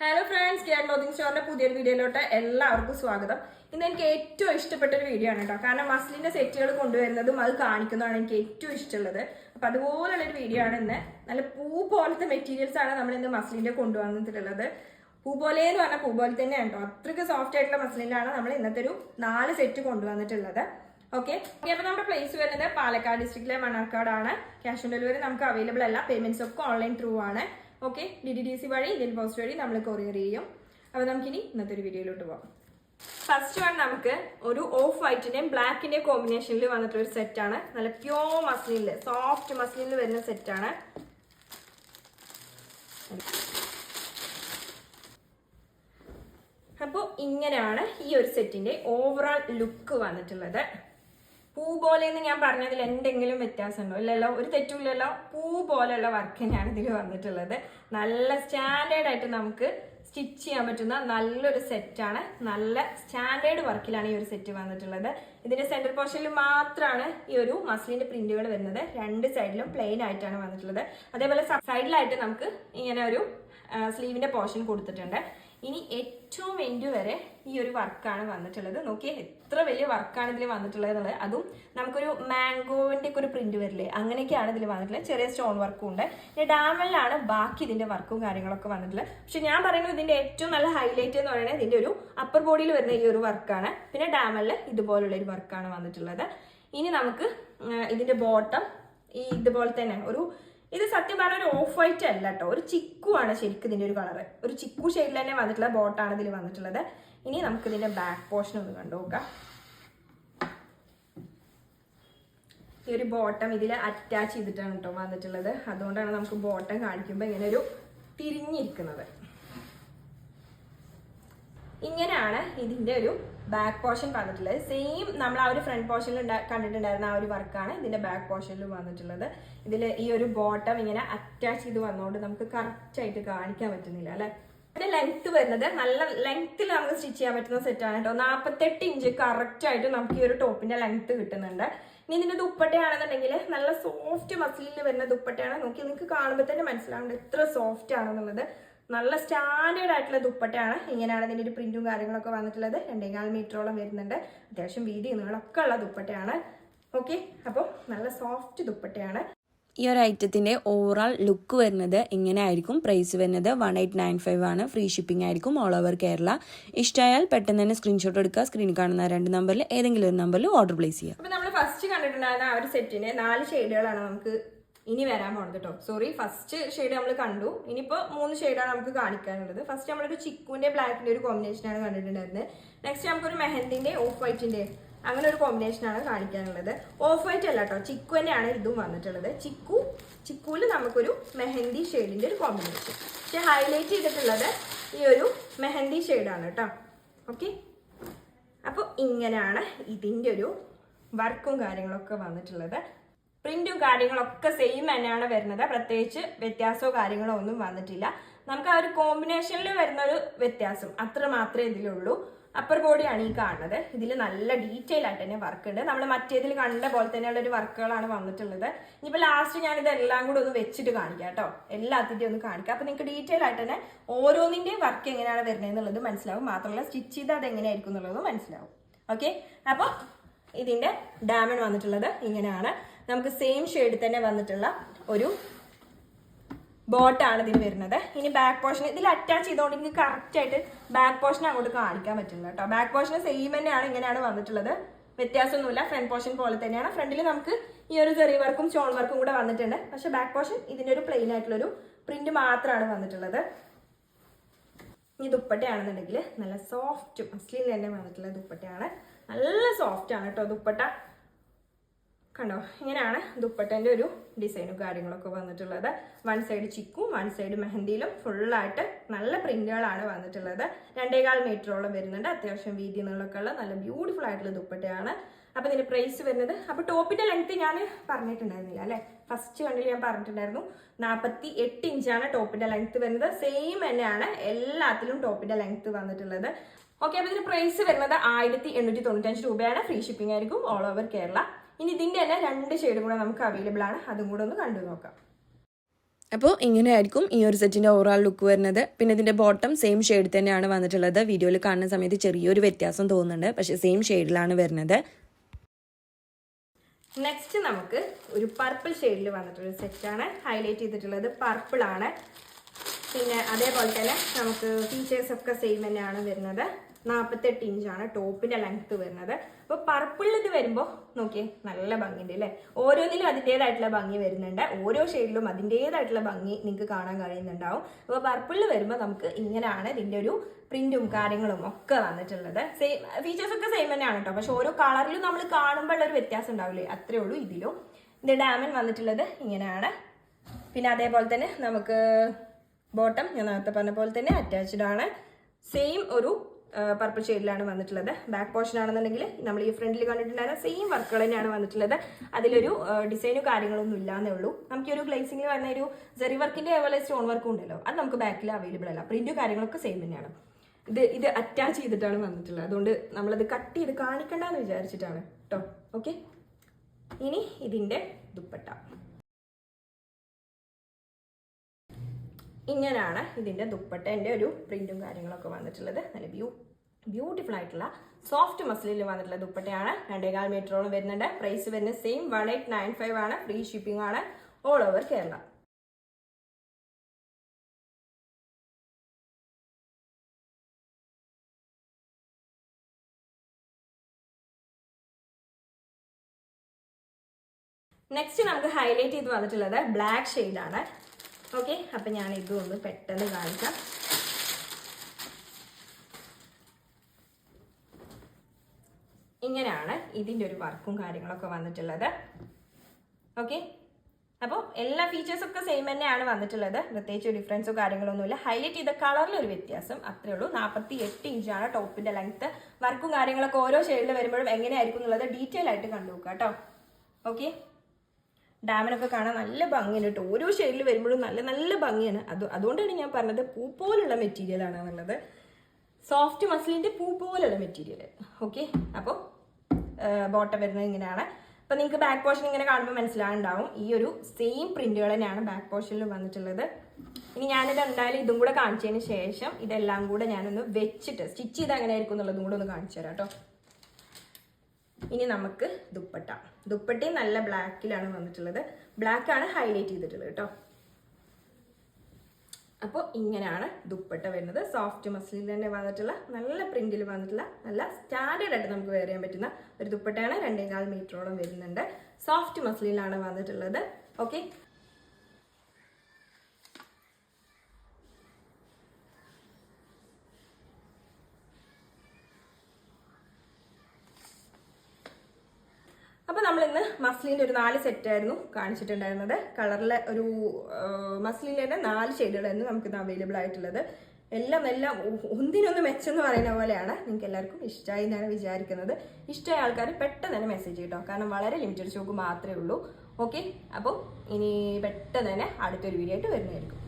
Hello friends care clothing സ്റ്റോറിന്റെ പുതിയൊരു വീഡിയോയിലോട്ട് എല്ലാവർക്കും സ്വാഗതം. ഇന്ന് എനിക്ക് ഏറ്റവും ഇഷ്ടപ്പെട്ട ഒരു വീഡിയോ ആണ് കേട്ടോ. കാരണം മസ്ലിന്റെ സെറ്റുകൾ കൊണ്ടുവരുന്നതും അത് കാണിക്കുന്നതാണ് എനിക്ക് ഏറ്റവും ഇഷ്ടമുള്ളത്. അപ്പൊ അതുപോലുള്ള ഒരു വീഡിയോ ആണ് ഇന്ന്. നല്ല പൂ പോലത്തെ മെറ്റീരിയൽസ് ആണ് നമ്മൾ ഇന്ന് മസ്ലിന്റെ കൊണ്ടുവന്നിട്ടുള്ളത്. പൂ പോലെ എന്ന് പറഞ്ഞാൽ പൂ പോലെ തന്നെയാണ് കേട്ടോ. അത്രയ്ക്ക് സോഫ്റ്റ് ആയിട്ടുള്ള മസ്ലിനാണ് നമ്മൾ ഇന്നത്തെ ഒരു നാല് സെറ്റ് കൊണ്ടുവന്നിട്ടുള്ളത്. ഓക്കെ അപ്പോൾ നമ്മുടെ പ്ലേസ് വരുന്നത് പാലക്കാട് ഡിസ്ട്രിക്റ്റിലെ മണ്ണാർക്കാടാണ്. ക്യാഷ് ഓൺ ഡെലിവറി നമുക്ക് അവൈലബിൾ അല്ല. പേയ്മെന്റ്സ് ഒക്കെ ഓൺലൈൻ ത്രൂ ആണ്. Okay D D D C വഴി ഇന്ത്യൻ പോസ്റ്റ് വഴി നമ്മൾ കൊറിയർ ചെയ്യും. അപ്പോൾ നമുക്കിനി ഇന്നത്തെ ഒരു വീഡിയോയിലോട്ട് പോകാം ഫസ്റ്റ് വൺ നമുക്ക് ഒരു ഓഫ് വൈറ്റിന്റെയും ബ്ലാക്കിന്റെയും കോമ്പിനേഷനിൽ വന്നിട്ടുള്ള ഒരു സെറ്റാണ് നല്ല പ്യോർ മസ്ലിനിൽ സോഫ്റ്റ് മസ്ലിനിൽ വരുന്ന സെറ്റാണ് അപ്പോൾ ഇങ്ങനെയാണ് ഈ ഒരു സെറ്റിന്റെ ഓവറോൾ ലുക്ക് വന്നിട്ടുള്ളത്. പൂ പോലെ എന്ന് ഞാൻ പറഞ്ഞതിൽ എന്തെങ്കിലും വ്യത്യാസമുണ്ടോ? ഇല്ലല്ലോ ഒരു തെറ്റുമില്ലല്ലോ. പൂ പോലെയുള്ള വർക്ക് തന്നെയാണ് ഇതിൽ വന്നിട്ടുള്ളത്. നല്ല സ്റ്റാൻഡേർഡ് ആയിട്ട് നമുക്ക് സ്റ്റിച്ച് ചെയ്യാൻ പറ്റുന്ന നല്ലൊരു സെറ്റാണ് നല്ല സ്റ്റാൻഡേർഡ് വർക്കിലാണ് ഈ ഒരു സെറ്റ് വന്നിട്ടുള്ളത്. ഇതിന്റെ സെന്റർ പോർഷനിൽ മാത്രമാണ് ഈ ഒരു മസ്ലിന്റെ പ്രിന്റുകൾ വരുന്നത്. രണ്ട് സൈഡിലും പ്ലെയിൻ ആയിട്ടാണ് വന്നിട്ടുള്ളത്. അതേപോലെ സൈഡിലായിട്ട് നമുക്ക് ഇങ്ങനെ ഒരു സ്ലീവിന്റെ പോർഷൻ കൊടുത്തിട്ടുണ്ട്. ഇനി ഏറ്റവും എൻഡ് വരെ ഈ ഒരു വർക്കാണ് വന്നിട്ടുള്ളത്. നോക്കിയേ എത്ര വലിയ വർക്കാണ് ഇതിൽ വന്നിട്ടുള്ളത് എന്നുള്ളത് അതും നമുക്കൊരു മാംഗോവിന്റെ ഒക്കെ ഒരു പ്രിന്റ് വരില്ലേ അങ്ങനെയൊക്കെയാണ് ഇതിൽ വന്നിട്ടുള്ളത്. ചെറിയ സ്റ്റോൺ വർക്കും ഉണ്ട്. പിന്നെ ഡാമലിലാണ് ബാക്കി ഇതിന്റെ വർക്കും കാര്യങ്ങളൊക്കെ വന്നിട്ടുള്ളത്. പക്ഷെ ഞാൻ പറയുന്നത് ഇതിന്റെ ഏറ്റവും നല്ല ഹൈലൈറ്റ് എന്ന് പറയുന്നത് ഇതിന്റെ ഒരു അപ്പർ ബോഡിയിൽ വരുന്ന ഈ ഒരു വർക്കാണ്. പിന്നെ ഡാമലിൽ ഇതുപോലുള്ള ഒരു വർക്കാണ് വന്നിട്ടുള്ളത്. ഇനി നമുക്ക് ഇതിന്റെ ബോട്ടം ഈ ഇതുപോലെ തന്നെ ഒരു ഇത് സത്യം പറഞ്ഞ ഒരു ഓഫ് വൈറ്റ് അല്ല കേട്ടോ. ഒരു ചിക്കു ആണ് ശരിക്കും ഇതിന്റെ ഒരു കളറ് ഒരു ചിക്കു ഷെയ്ഡിൽ തന്നെ വന്നിട്ടുള്ള ബോട്ടാണ് ഇതിൽ വന്നിട്ടുള്ളത്. ഇനി നമുക്ക് ഇതിന്റെ ബാക്ക് പോർഷൻ ഒന്ന് കണ്ടു നോക്കാം ഈ ഒരു ബോട്ടം ഇതിൽ അറ്റാച്ച് ചെയ്തിട്ടാണ് കേട്ടോ വന്നിട്ടുള്ളത്. അതുകൊണ്ടാണ് നമുക്ക് ബോട്ടം കാണിക്കുമ്പോൾ ഇങ്ങനെ ഒരു തിരിഞ്ഞിരിക്കുന്നത്. ഇങ്ങനെയാണ് ഇതിന്റെ ഒരു ബാക്ക് പോർഷൻ വന്നിട്ടുള്ളത്. സെയിം നമ്മൾ ആ ഒരു ഫ്രണ്ട് പോർഷനിൽ കണ്ടിട്ടുണ്ടായിരുന്ന ആ ഒരു വർക്കാണ് ഇതിന്റെ ബാക്ക് പോർഷനിൽ വന്നിട്ടുള്ളത്. ഇതിൽ ഈ ഒരു ബോട്ടം ഇങ്ങനെ അറ്റാച്ച് ചെയ്ത് വന്നുകൊണ്ട് നമുക്ക് കറക്റ്റ് ആയിട്ട് കാണിക്കാൻ പറ്റുന്നില്ല അല്ലെ? ഇതിന്റെ ലെങ്ത് വരുന്നത് നല്ല ലെങ്ത്തിൽ നമുക്ക് സ്റ്റിച്ച് ചെയ്യാൻ പറ്റുന്ന സെറ്റാണ് കേട്ടോ നാൽപ്പത്തെട്ട് ഇഞ്ച് കറക്റ്റ് ആയിട്ട് നമുക്ക് ഈ ഒരു ടോപ്പിന്റെ ലെങ്ത് കിട്ടുന്നുണ്ട്. ഇനി ഇതിന്റെ ദുപ്പട്ടയാണെന്നുണ്ടെങ്കിൽ നല്ല സോഫ്റ്റ് മസിലിൽ വരുന്ന ദുപ്പട്ടയാണ്. നോക്കി നിങ്ങൾക്ക് കാണുമ്പോൾ തന്നെ മനസ്സിലാവുന്നുണ്ട് എത്ര സോഫ്റ്റ് ആണെന്നുള്ളത്. നല്ല സ്റ്റാൻഡേർഡ് ആയിട്ടുള്ള ദുപ്പട്ടയാണ്. ഇങ്ങനെയാണ് ഇതിന്റെ ഒരു പ്രിന്റും കാര്യങ്ങളൊക്കെ വന്നിട്ടുള്ളത്. രണ്ടേകാൽ മീറ്ററോളം വരുന്നുണ്ട്. അത്യാവശ്യം വീതി നീളമൊക്കെ ഉള്ള ദുപ്പട്ടയാണ്. ഓക്കെ അപ്പോൾ നല്ല സോഫ്റ്റ് ദുപ്പട്ടയാണ്. ഈ ഒരു ഐറ്റത്തിന്റെ ഓവറോൾ ലുക്ക് വരുന്നത് ഇങ്ങനെ ആയിരിക്കും പ്രൈസ് വരുന്നത് വൺ എയ്റ്റ് നയൻ ഫൈവ് ആണ്. ഫ്രീ ഷിപ്പിംഗ് ആയിരിക്കും ഓൾ ഓവർ കേരള ഇഷ്ടമായാൽ പെട്ടെന്ന് തന്നെ സ്ക്രീൻഷോട്ട് എടുക്കുക. സ്ക്രീനിൽ കാണുന്ന രണ്ട് നമ്പറിൽ ഏതെങ്കിലും ഒരു നമ്പറിൽ ഓർഡർ പ്ലേസ് ചെയ്യുക. അപ്പോൾ നമ്മൾ ഫസ്റ്റ് കണ്ടിട്ടുണ്ടായിരുന്ന ആ ഒരു സെറ്റിന് നാല് ഷെയ്ഡുകളാണ് നമുക്ക് ഇനി വരാൻ പോണത് കേട്ടോ. സോറി ഫസ്റ്റ് ഷെയ്ഡ് നമ്മൾ കണ്ടു. ഇനിയിപ്പോൾ മൂന്ന് ഷെയ്ഡാണ് നമുക്ക് കാണിക്കാനുള്ളത്. ഫസ്റ്റ് നമ്മളൊരു ചിക്കുവിന്റെ ബ്ലാക്കിന്റെ ഒരു കോമ്പിനേഷനാണ് കണ്ടിട്ടുണ്ടായിരുന്നത്. നെക്സ്റ്റ് നമുക്കൊരു മെഹന്തിന്റെ ഓഫ് വൈറ്റിന്റെ അങ്ങനെ ഒരു കോമ്പിനേഷൻ ആണ് കാണിക്കാനുള്ളത്. ഓഫ് വൈറ്റ് അല്ല കേട്ടോ ചിക്കു തന്നെയാണ് ഇതും വന്നിട്ടുള്ളത്. ചിക്കു ചിക്കുവിൽ നമുക്കൊരു മെഹന്തി ഷെയ്ഡിന്റെ ഒരു കോമ്പിനേഷൻ പക്ഷെ ഹൈലൈറ്റ് ചെയ്തിട്ടുള്ളത് ഈ ഒരു മെഹന്തി ഷെയ്ഡാണ് കേട്ടോ ഓക്കെ അപ്പോൾ ഇങ്ങനെയാണ് ഇതിന്റെ ഒരു വർക്കും കാര്യങ്ങളൊക്കെ വന്നിട്ടുള്ളത്. പ്രിന്റും കാര്യങ്ങളൊക്കെ സെയിം തന്നെയാണ് വരുന്നത്. പ്രത്യേകിച്ച് വ്യത്യാസമോ കാര്യങ്ങളോ ഒന്നും വന്നിട്ടില്ല. നമുക്ക് ആ ഒരു കോമ്പിനേഷനിൽ വരുന്ന ഒരു വ്യത്യാസം. അത്ര മാത്രമേ ഇതിലുള്ളൂ. അപ്പർ ബോഡിയാണ് ഈ കാണുന്നത്. ഇതിൽ നല്ല ഡീറ്റെയിൽ ആയിട്ട് തന്നെ വർക്ക് ഉണ്ട്. നമ്മൾ മറ്റേതിൽ കണ്ട പോലെ തന്നെയുള്ള ഒരു വർക്കുകളാണ് വന്നിട്ടുള്ളത്. ഇനിയിപ്പോൾ ലാസ്റ്റ് ഞാൻ ഇതെല്ലാം കൂടെ ഒന്ന് വെച്ചിട്ട് കാണിക്കാം കേട്ടോ. എല്ലാത്തിന്റെയും ഒന്ന് കാണിക്കാം. അപ്പോൾ നിങ്ങൾക്ക് ഡീറ്റെയിൽ ആയിട്ട് തന്നെ ഓരോന്നിന്റെയും വർക്ക് എങ്ങനെയാണ് വരുന്നത് എന്നുള്ളത് മനസ്സിലാവും. മാത്രമല്ല സ്റ്റിച്ച് ചെയ്ത് അത് എങ്ങനെയായിരിക്കും എന്നുള്ളതും മനസ്സിലാവും. ഓക്കെ അപ്പോൾ ഇതിന്റെ ഡാമൺ വന്നിട്ടുള്ളത് ഇങ്ങനെയാണ്. നമുക്ക് സെയിം ഷെയ്ഡിൽ തന്നെ വന്നിട്ടുള്ള ഒരു ബോട്ടാണ് ഇതിന് വരുന്നത്. ഇനി ബാക്ക് പോർഷൻ ഇതിൽ അറ്റാച്ച് ചെയ്തുകൊണ്ട് എനിക്ക് കറക്റ്റായിട്ട് ബാക്ക് പോർഷൻ അങ്ങോട്ട് കാണിക്കാൻ പറ്റില്ല കേട്ടോ. ബാക്ക് പോർഷൻ സെയിം തന്നെയാണ് ഇങ്ങനെയാണ് വന്നിട്ടുള്ളത്. വ്യത്യാസമൊന്നുമില്ല. ഫ്രണ്ട് പോർഷൻ പോലെ തന്നെയാണ്. ഫ്രണ്ടിൽ നമുക്ക് ഈ ഒരു ചെറിയ വർക്കും സ്റ്റോൺ വർക്കും കൂടെ വന്നിട്ടുണ്ട്. പക്ഷെ ബാക്ക് പോർഷൻ ഇതിന്റെ ഒരു പ്ലെയിൻ ആയിട്ടുള്ളൊരു പ്രിന്റ് മാത്രമാണ് വന്നിട്ടുള്ളത്. ഇനി ദുപ്പട്ടയാണെന്നുണ്ടെങ്കിൽ നല്ല സോഫ്റ്റ് മസ്ലിൻ തന്നെ വന്നിട്ടുള്ള ദുപ്പട്ടയാണ്. നല്ല സോഫ്റ്റ് ആണ് കേട്ടോ ദുപ്പട്ട. കണ്ടോ? ഇങ്ങനെയാണ് ദുപ്പട്ടന്റെ ഒരു ഡിസൈനും കാര്യങ്ങളൊക്കെ വന്നിട്ടുള്ളത്. വൺ സൈഡ് ചിക്കും വൺ സൈഡ് മെഹന്തിയിലും ഫുള്ളായിട്ട് നല്ല പ്രിന്റുകളാണ് വന്നിട്ടുള്ളത്. രണ്ടേകാൽ മീറ്ററോളം വരുന്നുണ്ട്. അത്യാവശ്യം വീതി നീളമൊക്കെ ഉള്ള നല്ല ബ്യൂട്ടിഫുൾ ആയിട്ടുള്ള ദുപ്പട്ടയാണ്. അപ്പോൾ ഇതിന്റെ പ്രൈസ് വരുന്നത് അപ്പോൾ ടോപ്പിന്റെ ലെങ്ത്ത് ഞാൻ പറഞ്ഞിട്ടുണ്ടായിരുന്നില്ല അല്ലേ? ഫസ്റ്റ് കണ്ടിൽ ഞാൻ പറഞ്ഞിട്ടുണ്ടായിരുന്നു. നാൽപ്പത്തി എട്ട് ഇഞ്ചാണ് ടോപ്പിന്റെ ലെങ്ത്ത് വരുന്നത്. സെയിം തന്നെയാണ് എല്ലാത്തിലും ടോപ്പിന്റെ ലെങ്ത്ത് വന്നിട്ടുള്ളത്. ഓക്കെ അപ്പോൾ ഇതിന്റെ പ്രൈസ് വരുന്നത് ആയിരത്തി എണ്ണൂറ്റി തൊണ്ണൂറ്റഞ്ച് രൂപയാണ്. ഫ്രീ ഷിപ്പിംഗ് ആയിരിക്കും ഓൾ ഓവർ കേരള. ഇനി ഇതിന്റെ തന്നെ രണ്ട് ഷെയ്ഡും കൂടെ നമുക്ക് അവൈലബിൾ ആണ്. അതും കൂടെ ഒന്ന് കണ്ടു നോക്കാം. അപ്പോൾ ഇങ്ങനെയായിരിക്കും ഈ ഒരു സെറ്റിന്റെ ഓവറോൾ ലുക്ക് വരുന്നത്. പിന്നെ ഇതിന്റെ ബോട്ടം സെയിം ഷെയ്ഡ് തന്നെയാണ് വന്നിട്ടുള്ളത്. വീഡിയോയിൽ കാണുന്ന സമയത്ത് ചെറിയൊരു വ്യത്യാസം തോന്നുന്നുണ്ട്. പക്ഷേ സെയിം ഷെയ്ഡിലാണ് വരുന്നത്. നെക്സ്റ്റ് നമുക്ക് ഒരു പർപ്പിൾ ഷെയ്ഡിൽ വന്നിട്ടുള്ള സെറ്റാണ് ഹൈലൈറ്റ് ചെയ്തിട്ടുള്ളത്. പർപ്പിളാണ് പിന്നെ അതേപോലെ തന്നെ നമുക്ക് ഫീച്ചേഴ്സ് ഒക്കെ സെയിം തന്നെയാണ് വരുന്നത്. നാൽപ്പത്തെട്ട് ഇഞ്ചാണ് ടോപ്പിന്റെ ലെങ്ത് വരുന്നത്. അപ്പോൾ പർപ്പിളിൽ ഇത് വരുമ്പോൾ നോക്കിയേ നല്ല ഭംഗിയുണ്ട് അല്ലേ? ഓരോന്നിലും അതിന്റെതായിട്ടുള്ള ഭംഗി വരുന്നുണ്ട്. ഓരോ ഷെയ്ഡിലും അതിന്റെതായിട്ടുള്ള ഭംഗി നിങ്ങൾക്ക് കാണാൻ കഴിയുന്നുണ്ടാവും. അപ്പോൾ പർപ്പിളിൽ വരുമ്പോൾ നമുക്ക് ഇങ്ങനെയാണ് ഇതിന്റെ ഒരു പ്രിന്റും കാര്യങ്ങളും ഒക്കെ വന്നിട്ടുള്ളത്. സെയിം ഫീച്ചേഴ്സ് ഒക്കെ സെയിം തന്നെയാണ് കേട്ടോ പക്ഷെ ഓരോ കളറിലും നമ്മൾ കാണുമ്പോൾ ഒരു വ്യത്യാസം ഉണ്ടാവില്ലേ? അത്രേ ഉള്ളൂ ഇതിലും. ഇത് ഡാമൻ വന്നിട്ടുള്ളത് ഇങ്ങനെയാണ്. പിന്നെ അതേപോലെ തന്നെ നമുക്ക് ബോട്ടം ഞാൻ നേരത്തെ പറഞ്ഞ പോലെ തന്നെ അറ്റാച്ച്ഡ് ആണ്. സെയിം ഒരു പർപ്പിൾ ഷെയ്ഡിലാണ് വന്നിട്ടുള്ളത്. ബാക്ക് പോർഷൻ ആണെന്നുണ്ടെങ്കിൽ നമ്മൾ ഈ ഫ്രണ്ടിൽ കണ്ടിട്ടുണ്ടായിരുന്ന സെയിം വർക്കുകൾ തന്നെയാണ് വന്നിട്ടുള്ളത്. അതിലൊരു ഡിസൈനും കാര്യങ്ങളൊന്നും ഇല്ലാന്നേ ഉള്ളൂ. നമുക്ക് ഒരു ഗ്ലേസിംഗിൽ വരുന്ന ഒരു ജെറി വർക്കിന്റെ അതുപോലെ സ്റ്റോൺ വർക്കും ഉണ്ടല്ലോ. അത് നമുക്ക് ബാക്കിൽ അവൈലബിൾ അല്ല. പ്രിന്റും കാര്യങ്ങളൊക്കെ സെയിം തന്നെയാണ്. ഇത് ഇത് അറ്റാച്ച് ചെയ്തിട്ടാണ് വന്നിട്ടുള്ളത്. അതുകൊണ്ട് നമ്മളത് കട്ട് ചെയ്ത് കാണിക്കണ്ടെന്ന് വിചാരിച്ചിട്ടാണ് കേട്ടോ ഓക്കെ ഇനി ഇതിന്റെ ദുപ്പട്ട. ഇങ്ങനെയാണ് ഇതിന്റെ ദുപ്പട്ടേന്റെ ഒരു പ്രിന്റും കാര്യങ്ങളൊക്കെ വന്നിട്ടുള്ളത്. നല്ല ബ്യൂ ബ്യൂട്ടിഫുൾ ആയിട്ടുള്ള സോഫ്റ്റ് മസിലിൽ വന്നിട്ടുള്ള ദുപ്പട്ടയാണ്. രണ്ടേകാൽ മീറ്ററോളം വരുന്നുണ്ട്. പ്രൈസ് വരുന്നത് same one eight nine five ആണ്. ഫ്രീ ഷിപ്പിംഗ് ആണ് ഓൾ ഓവർ കേരള നെക്സ്റ്റ് നമുക്ക് ഹൈലൈറ്റ് ചെയ്ത് വന്നിട്ടുള്ളത് ബ്ലാക്ക് ഷെയ്ഡാണ് ഓക്കെ അപ്പം ഞാൻ ഇതൊന്ന് പെട്ടെന്ന് കാണിക്കാം. ഇങ്ങനെയാണ് ഇതിന്റെ ഒരു വർക്കും കാര്യങ്ങളൊക്കെ വന്നിട്ടുള്ളത്. ഓക്കെ അപ്പോൾ എല്ലാ ഫീച്ചേഴ്സും ഒക്കെ സെയിം തന്നെയാണ് വന്നിട്ടുള്ളത്. പ്രത്യേകിച്ച് ഡിഫറൻസോ കാര്യങ്ങളൊന്നുമില്ല. ഹൈലൈറ്റ് ചെയ്ത കളറിൽ ഒരു വ്യത്യാസം. അത്രേ ഉള്ളൂ. നാൽപ്പത്തി എട്ട് ഇഞ്ചാണ് ടോപ്പിന്റെ ലെങ്ത്ത് വർക്കും കാര്യങ്ങളൊക്കെ ഓരോ ഷെയ്ഡിൽ വരുമ്പോഴും എങ്ങനെയായിരിക്കും എന്നുള്ളത് ഡീറ്റെയിൽ ആയിട്ട് കണ്ടു നോക്കാം കേട്ടോ. ഓക്കെ ഡാമിനൊക്കെ കാണാൻ നല്ല ഭംഗിയാണ് കേട്ടോ. ഓരോ ഷെയ്ഡിൽ വരുമ്പോഴും നല്ല നല്ല ഭംഗിയാണ്. അത് അതുകൊണ്ടാണ് ഞാൻ പറഞ്ഞത് പൂ പോലുള്ള മെറ്റീരിയൽ ആണ് എന്നുള്ളത് സോഫ്റ്റ് മസിലിന്റെ പൂ പോലുള്ള മെറ്റീരിയൽ ഓക്കെ അപ്പോൾ ബോട്ടം വരുന്നത് ഇങ്ങനെയാണ്. അപ്പം നിങ്ങൾക്ക് ബാക്ക് പോർഷൻ ഇങ്ങനെ കാണുമ്പോൾ മനസ്സിലാകുണ്ടാവും ഈ ഒരു സെയിം പ്രിന്റുകൾ തന്നെയാണ് ബാക്ക് പോർഷനിൽ വന്നിട്ടുള്ളത്. ഇനി ഞാനിത് എന്തായാലും ഇതും കൂടെ കാണിച്ചതിന് ശേഷം ഇതെല്ലാം കൂടെ ഞാനൊന്ന് വെച്ചിട്ട് സ്റ്റിച്ച് ചെയ്ത് അങ്ങനെ ആയിരിക്കും എന്നുള്ളതും കൂടെ ഒന്ന് കാണിച്ചു തരാം കേട്ടോ. ഇനി നമുക്ക് ദുപ്പട്ട. ദുപ്പട്ടയും നല്ല ബ്ലാക്കിലാണ് വന്നിട്ടുള്ളത്. ബ്ലാക്ക് ആണ് ഹൈലൈറ്റ് ചെയ്തിട്ടുള്ളത് കേട്ടോ. അപ്പോൾ ഇങ്ങനെയാണ് ദുപ്പട്ട വരുന്നത്. സോഫ്റ്റ് മസ്ലിൽ തന്നെ വന്നിട്ടുള്ള നല്ല പ്രിന്റിൽ വന്നിട്ടുള്ള നല്ല സ്റ്റാൻഡേർഡ് ആയിട്ട് നമുക്ക് വെയർ ചെയ്യാൻ പറ്റുന്ന ഒരു ദുപ്പട്ടയാണ് രണ്ടേകാൽ മീറ്ററോളം വരുന്നുണ്ട്. സോഫ്റ്റ് മസ്ലിലാണ് വന്നിട്ടുള്ളത്. ഓക്കെ അപ്പോൾ നമ്മൾ ഇന്ന് മസ്ലിന്റെ ഒരു നാല് സെറ്റ് ആയിരുന്നു കാണിച്ചിട്ടുണ്ടായിരുന്നത്. കളറിലെ ഒരു മസ്ലിന്റെ തന്നെ നാല് ഷെയ്ഡുകളായിരുന്നു നമുക്കിന്ന് അവൈലബിൾ ആയിട്ടുള്ളത്. എല്ലാം എല്ലാം ഒന്നിനൊന്ന് മെച്ചെന്ന് പറയുന്ന പോലെയാണ് നിങ്ങൾക്ക് എല്ലാവർക്കും ഇഷ്ടമായി എന്നാണ് വിചാരിക്കുന്നത്. ഇഷ്ടമായ ആൾക്കാർ പെട്ടെന്ന് തന്നെ മെസ്സേജ് ചെയ്യട്ടോ. കാരണം വളരെ ലിമിറ്റഡ് സ്റ്റോക്ക് മാത്രമേ ഉള്ളൂ. ഓക്കെ അപ്പോൾ ഇനി പെട്ടെന്ന് തന്നെ അടുത്തൊരു വീഡിയോ ആയിട്ട് വരുന്നതായിരിക്കും.